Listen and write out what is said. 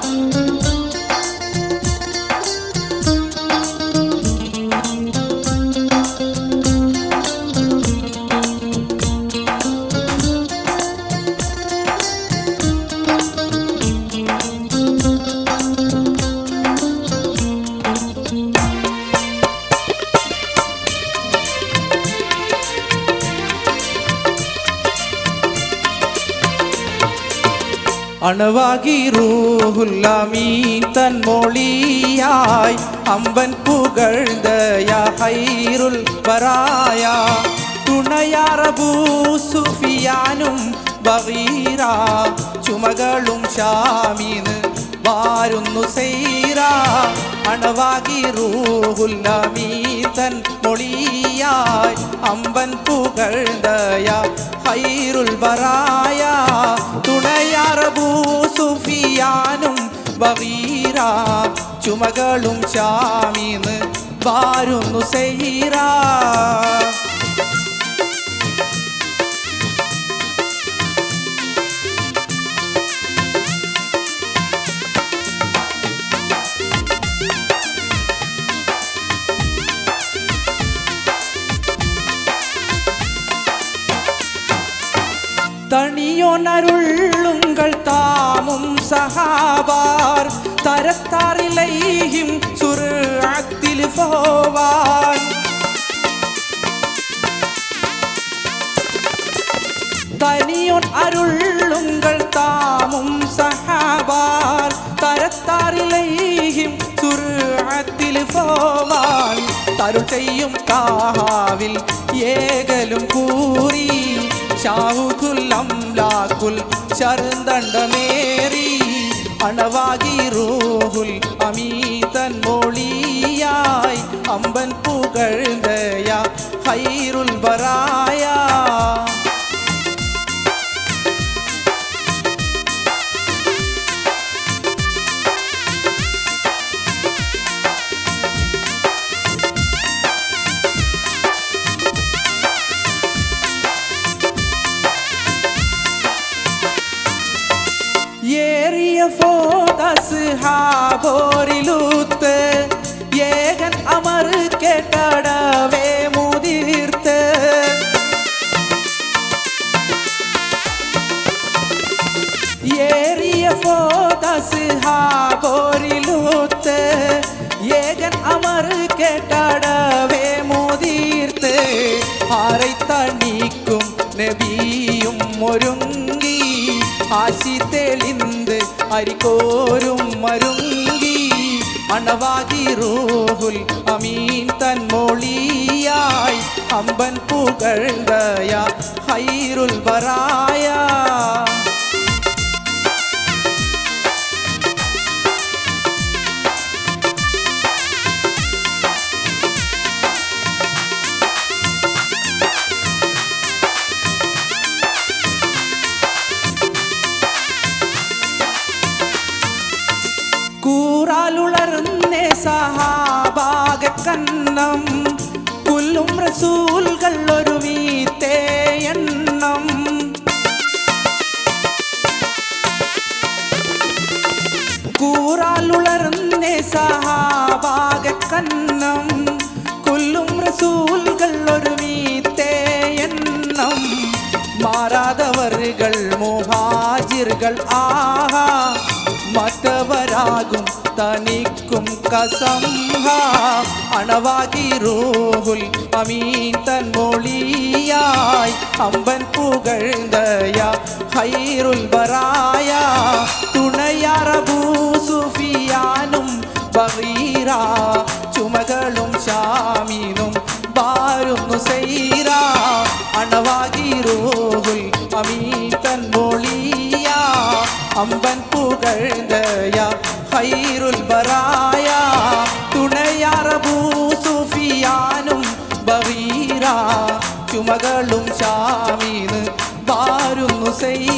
Bye. അണവാകി റൂഹുല്ലാമീൻ തൻ മോളിയായ് അമ്പൻ പുകഴ്ന്തയ ഹൈറുൽ തുണയാറബൂ സുഫിയാനും ബവീറ ചുമകളും ഷാമീന് വാരുന്നു സൈറ. അണവാകി റൂഹുല്ലാമീൻ തൻ മൊളിയായ് അമ്പൻ പുകഴ്ന്തയ ഹൈറുൽ ബറായ സുഫിയാനും ബഗീറ ചുമകളും ഷാമീന്ന് വാരുന്നു സൈറ தனியோனருள்ளுங்கள் தாமும் சகாவார் தரத்தாரிலையும் சுரு அத்தில் போவார். தனியோன் அருள்ளுங்கள் தாமும் சகாவார் தரத்தாரிலையும் சுரு அத்தில் போவான் தருள் செய்யும் காவில் ஏகலும் கூறி ഷാഹുഖുൽ അംലാഖുൽ ശരന്തണ്ടമേറി അണവാകി റൂഹുൽ അമീതൻ മൊഴിയായി അമ്പൻ പുകഴ്ന്തയ ഹൈറുൽ ബറായ போத சிஹாபோரிலூத்து ஏகன் அமரு கேட்டாடவே முதிர்த்த. ஏறிய போத சிஹாபோரிலூத்து ஏகன் அமரு கேட்டாடவே முதிர்த்து. ஆரைத்தான் நீக்கும் நபியும் ஒருங்கி ആശി തെളിന്ത് അരിക്കോരും മരുങ്ങി അണവാകി റൂഹുൽ അമീൻ തൻ മൊഴിയായി അമ്പൻ പുകഴ്ന്തയ ഹൈറുൽ വറായ. ഊറാലുളറുന്നേ സഹാഭാഗ കണ്ണം പുല്ലും റസൂൽകൾ ഒരു വീത്തേ എണ്ണം കൂറാലുളറുന്നേ സഹാഭാഗ കണ്ണം കൊല്ലും റസൂൽകൾ ഒരു വീത്തേ എണ്ണം മാറാതവറുകൾ മോഹാജിറുകൾ ആഹാ மற்றவராகும் தனிக்கும் கசம்ஹா அணவாகி ரூகுல் அமீன் தன் மொழியாய் அம்பன் புகழ்ந்தயா ஹைருல் வராயா. துணையாரபூ say